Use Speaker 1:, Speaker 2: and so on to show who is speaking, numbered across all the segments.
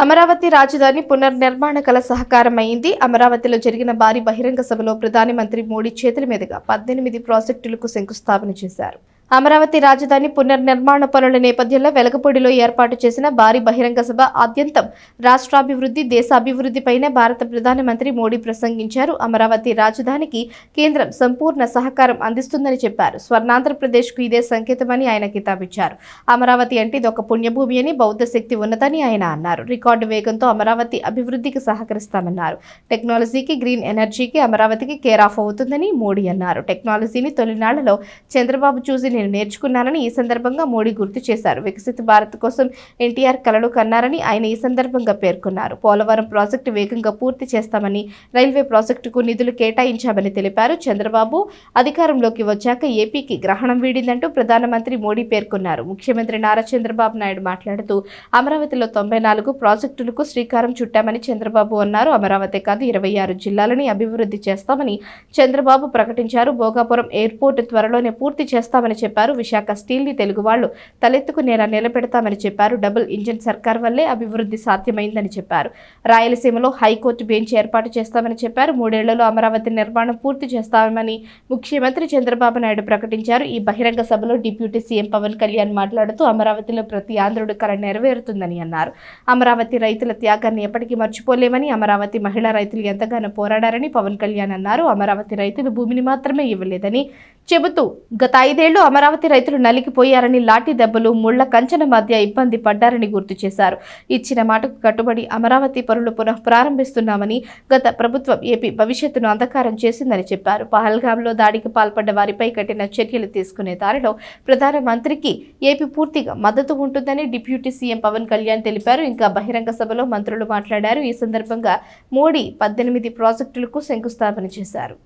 Speaker 1: అమరావతి రాజధాని పునర్నిర్మాణ కల సహకారమైంది అమరావతిలో జరిగిన భారీ బహిరంగ సభలో ప్రధాని మంత్రి మోడీ చేతుల మీదుగా పద్దెనిమిది ప్రాజెక్టులకు శంకుస్థాపన చేశారు అమరావతి రాజధాని పునర్నిర్మాణ పనుల నేపథ్యంలో వెలగపూడిలో ఏర్పాటు చేసిన భారీ బహిరంగ సభ ఆద్యంతం రాష్ట్రాభివృద్ధి దేశాభివృద్ధిపైన భారత ప్రధానమంత్రి మోడీ ప్రసంగించారు అమరావతి రాజధానికి కేంద్రం సంపూర్ణ సహకారం అందిస్తుందని చెప్పారు స్వర్ణాంధ్రప్రదేశ్కు ఇదే సంకేతమని ఆయన కితాబిచ్చారు అమరావతి అంటే ఇదొక పుణ్యభూమి అని బౌద్ధ శక్తి ఉన్నదని ఆయన అన్నారు రికార్డు వేగంతో అమరావతి అభివృద్ధికి సహకరిస్తామన్నారు టెక్నాలజీకి గ్రీన్ ఎనర్జీకి అమరావతికి కేర్ ఆఫ్ అవుతుందని మోడీ అన్నారు టెక్నాలజీని తొలినాళ్లలో చంద్రబాబు చూసి నేను నేర్చుకున్నానని ఈ సందర్భంగా మోడీ గుర్తు చేశారు వికసిత భారత్ కోసం ఎన్టీఆర్ కలలు కన్నారని ఆయన ఈ సందర్భంగా పేర్కొన్నారు పోలవరం ప్రాజెక్టు వేగంగా పూర్తి చేస్తామని రైల్వే ప్రాజెక్టుకు నిధులు కేటాయించామని తెలిపారు చంద్రబాబు అధికారంలోకి వచ్చాక ఏపీకి గ్రహణం వీడిందంటూ ప్రధానమంత్రి మోడీ పేర్కొన్నారు ముఖ్యమంత్రి నారా చంద్రబాబు నాయుడు మాట్లాడుతూ అమరావతిలో తొంభై నాలుగు ప్రాజెక్టులకు శ్రీకారం చుట్టామని చంద్రబాబు అన్నారు అమరావతి కాదు ఇరవై ఆరు జిల్లాలని అభివృద్ధి చేస్తామని చంద్రబాబు ప్రకటించారు భోగాపురం ఎయిర్పోర్ట్ త్వరలోనే పూర్తి చేస్తామని చెప్పారు విశాఖ స్టీల్ ని తెలుగు వాళ్ళు తలెత్తుకునేలా నిలబెడతామని చెప్పారు డబుల్ ఇంజిన్ సర్కార్ వల్లే అభివృద్ధి సాధ్యమైందని చెప్పారు రాయలసీమలో హైకోర్టు బెంచ్ ఏర్పాటు చేస్తామని చెప్పారు మూడేళ్లలో అమరావతి నిర్మాణం పూర్తి చేస్తామని ముఖ్యమంత్రి చంద్రబాబు నాయుడు ప్రకటించారు ఈ బహిరంగ సభలో డిప్యూటీ సీఎం పవన్ కళ్యాణ్ మాట్లాడుతూ అమరావతిలో ప్రతి ఆంధ్రుడు కళ నెరవేరుతుందని అన్నారు అమరావతి రైతుల త్యాగాన్ని ఎప్పటికీ మర్చిపోలేమని అమరావతి మహిళా రైతులు ఎంతగానో పోరాడారని పవన్ కళ్యాణ్ అన్నారు అమరావతి రైతులు భూమిని మాత్రమే ఇవ్వలేదని చెబుతూ గత ఐదేళ్లు అమరావతి రైతులు నలిగిపోయారని లాఠీ దెబ్బలు ముళ్ల కంచెన మధ్య ఇబ్బంది పడ్డారని గుర్తు చేశారు ఇచ్చిన మాటకు కట్టుబడి అమరావతి పనులు పునః ప్రారంభిస్తున్నామని గత ప్రభుత్వం ఏపీ భవిష్యత్తును అంధకారం చేసిందని చెప్పారు పహల్గాంలో దాడికి పాల్పడ్డ వారిపై కఠిన చర్యలు తీసుకునే దారిలో ప్రధానమంత్రికి ఏపీ పూర్తిగా మద్దతు ఉంటుందని డిప్యూటీ సీఎం పవన్ కళ్యాణ్ తెలిపారు ఇంకా బహిరంగ సభలో మంత్రులు మాట్లాడారు ఈ సందర్భంగా మోడీ పద్దెనిమిది ప్రాజెక్టులకు శంకుస్థాపన చేశారు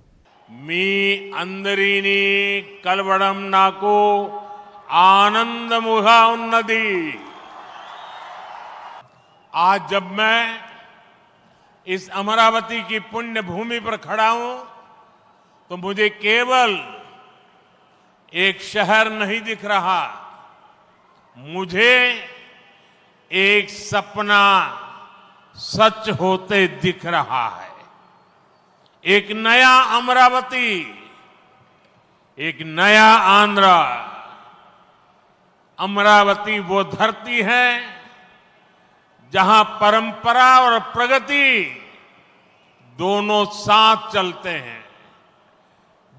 Speaker 2: మీ అందరినీ కలవడం నాకు ఆనందముగా ఉన్నది आज जब मैं इस अमरावती की पुण्य भूमि पर खड़ा हूं तो मुझे केवल एक शहर नहीं दिख रहा मुझे एक सपना सच होते दिख रहा है एक नया अमरावती एक नया आंध्र अमरावती वो धरती है जहां परंपरा और प्रगति दोनों साथ चलते हैं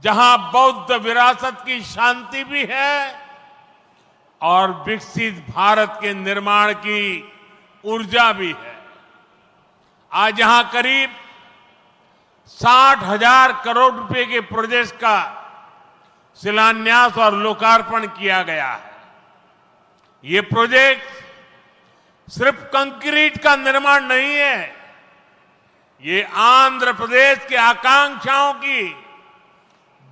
Speaker 2: जहां बौद्ध विरासत की शांति भी है और विकसित भारत के निर्माण की ऊर्जा भी है आज यहां करीब साठ हजार करोड़ रुपए के प्रोजेक्ट का शिलान्यास और लोकार्पण किया गया है ये प्रोजेक्ट सिर्फ कंक्रीट का निर्माण नहीं है ये आंध्र प्रदेश की आकांक्षाओं की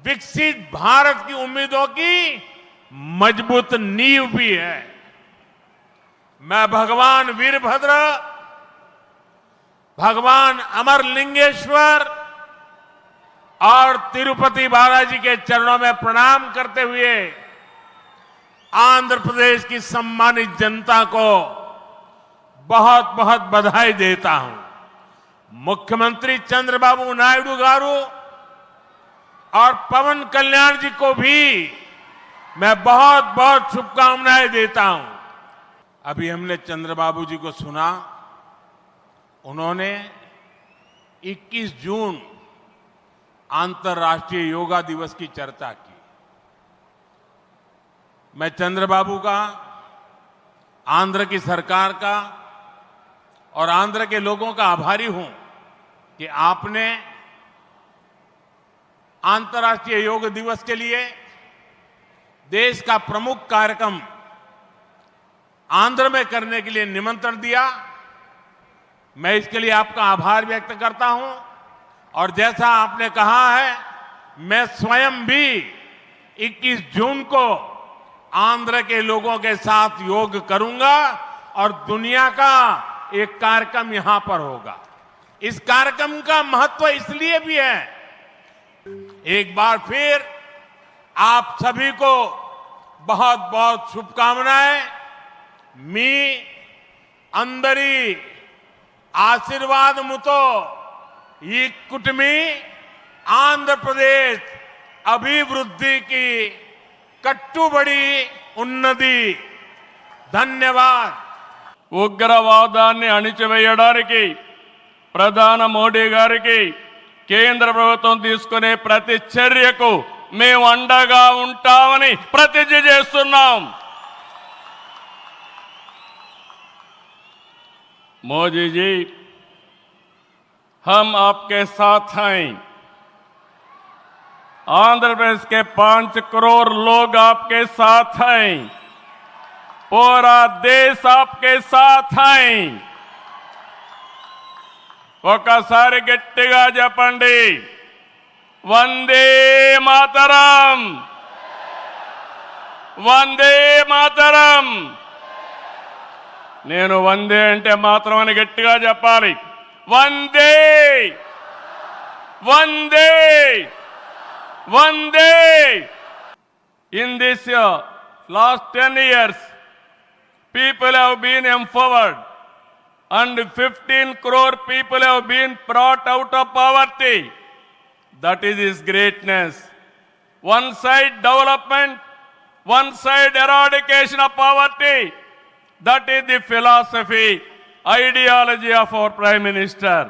Speaker 2: विकसित भारत की उम्मीदों की मजबूत नींव भी है मैं भगवान वीरभद्र भगवान अमरलिंगेश्वर और तिरुपति बालाजी के चरणों में प्रणाम करते हुए आंध्र प्रदेश की सम्मानित जनता को बहुत बहुत बधाई देता हूं मुख्यमंत्री चंद्रबाबू नायडू गारू और पवन कल्याण जी को भी मैं बहुत बहुत शुभकामनाएं देता हूं अभी हमने चंद्रबाबू जी को सुना उन्होंने 21 जून अंतर्राष्ट्रीय योगा दिवस की चर्चा की मैं चंद्रबाबू का आंध्र की सरकार का और आंध्र के लोगों का आभारी हूं कि आपने अंतर्राष्ट्रीय योग दिवस के लिए देश का प्रमुख कार्यक्रम आंध्र में करने के लिए निमंत्रण दिया मैं इसके लिए आपका आभार व्यक्त करता हूं और जैसा आपने कहा है मैं स्वयं भी 21 जून को आंध्र के लोगों के साथ योग करूंगा और दुनिया का एक कार्यक्रम यहां पर होगा इस कार्यक्रम का महत्व इसलिए भी है एक बार फिर आप सभी को बहुत बहुत शुभकामनाएं मी अंदरी आशीर्वाद मुतो ఈ కుటుంబీ ఆంధ్రప్రదేశ్ అభివృద్ధికి కట్టుబడి ఉన్నది ధన్యవాద్
Speaker 3: ఉగ్రవాదాన్ని అణిచివేయడానికి ప్రధాన మోడీ గారికి కేంద్ర ప్రభుత్వం తీసుకునే ప్రతి చర్యకు మేము అండగా ఉంటామని ప్రతిజ్ఞ చేస్తున్నాం మోదీజీ हम आपके साथ हैं आंध्र प्रदेश के पांच करोड़ लोग आपके साथ हैं पूरा देश आपके साथ हैं ఒకసారి గట్టిగా చెప్పండి వందే మాతరం వందే మాతరం నేను వందే అంటే మాత్రం అని గట్టిగా చెప్పాలి వందే One day. In this year, last 10 years, people have been empowered and 15 crore people have been brought out of poverty. That is his greatness. One side development, one side eradication of poverty. That is the philosophy, ideology of our Prime Minister.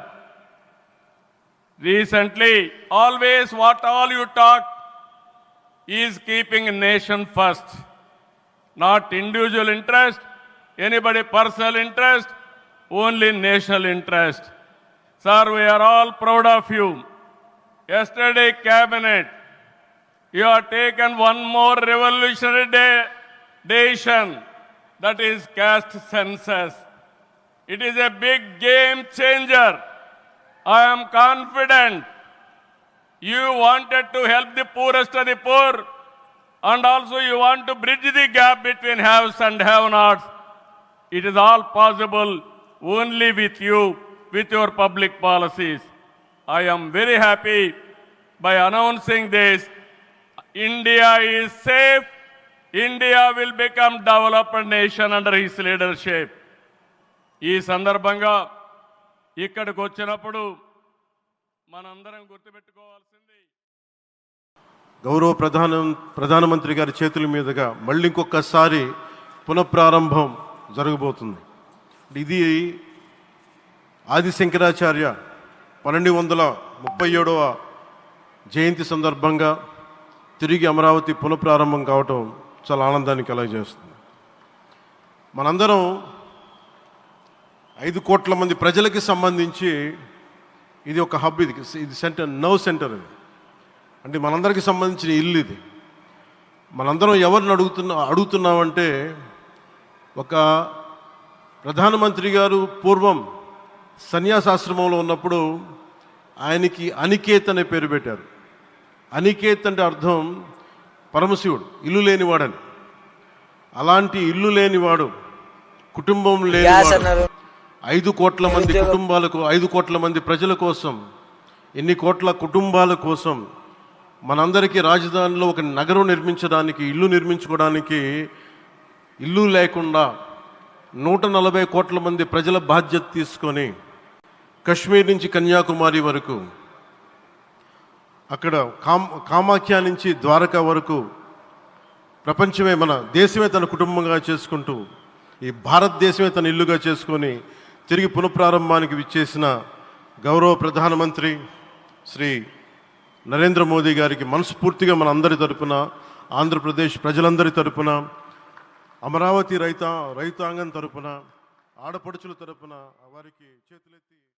Speaker 3: recently always what all you talk is keeping nation first not individual interest anybody personal interest only national interest sir we are all proud of you yesterday cabinet you have taken one more revolutionary day, decision that is caste census it is a big game changer I am confident you wanted to help the poorest of the poor and also you want to bridge the gap between haves and have-nots. It is all possible only with you, with your public policies. I am very happy by announcing this. India is safe. India will become developed nation under his leadership. ఈ సందర్భంగా ఇక్కడికి వచ్చినప్పుడు మనందరం గుర్తుపెట్టుకోవాల్సింది
Speaker 4: గౌరవ ప్రధాన ప్రధానమంత్రి గారి చేతుల మీదుగా మళ్ళీ ఇంకొకసారి పునఃప్రారంభం జరగబోతుంది ఇది ఆది శంకరాచార్య పన్నెండు వందల ముప్పై ఏడవ జయంతి సందర్భంగా తిరిగి అమరావతి పునఃప్రారంభం కావటం చాలా ఆనందాన్ని కలగజేస్తుంది మనందరం ఐదు కోట్ల మంది ప్రజలకి సంబంధించి ఇది ఒక హబ్ ఇది ఇది సెంటర్ నవ్ సెంటర్ ఇది అంటే మనందరికీ సంబంధించిన ఇల్లు ఇది మనందరం ఎవరిని అడుగుతున్నా అడుగుతున్నామంటే ఒక ప్రధానమంత్రి గారు పూర్వం సన్యాసాశ్రమంలో ఉన్నప్పుడు ఆయనకి అనికేత్ అనే పేరు పెట్టారు అనికేత్ అంటే అర్థం పరమశివుడు ఇల్లు లేనివాడని అలాంటి ఇల్లు లేనివాడు కుటుంబం లేనివాడు ఐదు కోట్ల మంది కుటుంబాలకు ఐదు కోట్ల మంది ప్రజల కోసం ఎన్ని కోట్ల కుటుంబాల కోసం మనందరికీ రాజధానిలో ఒక నగరం నిర్మించడానికి ఇల్లు నిర్మించుకోవడానికి ఇల్లు లేకుండా నూట నలభై కోట్ల మంది ప్రజల బాధ్యత తీసుకొని కశ్మీర్ నుంచి కన్యాకుమారి వరకు అక్కడ కామ్ కామాఖ్య నుంచి ద్వారకా వరకు ప్రపంచమే మన దేశమే తన కుటుంబంగా చేసుకుంటూ ఈ భారతదేశమే తన ఇల్లుగా చేసుకొని తిరిగి పునఃప్రారంభానికి విచ్చేసిన గౌరవ ప్రధానమంత్రి శ్రీ నరేంద్ర మోదీ గారికి మనస్ఫూర్తిగా మన అందరి తరపున ఆంధ్రప్రదేశ్ ప్రజలందరి తరపున అమరావతి రైతా రైతాంగం తరపున ఆడపడుచుల తరపున వారికి చేతులెత్తి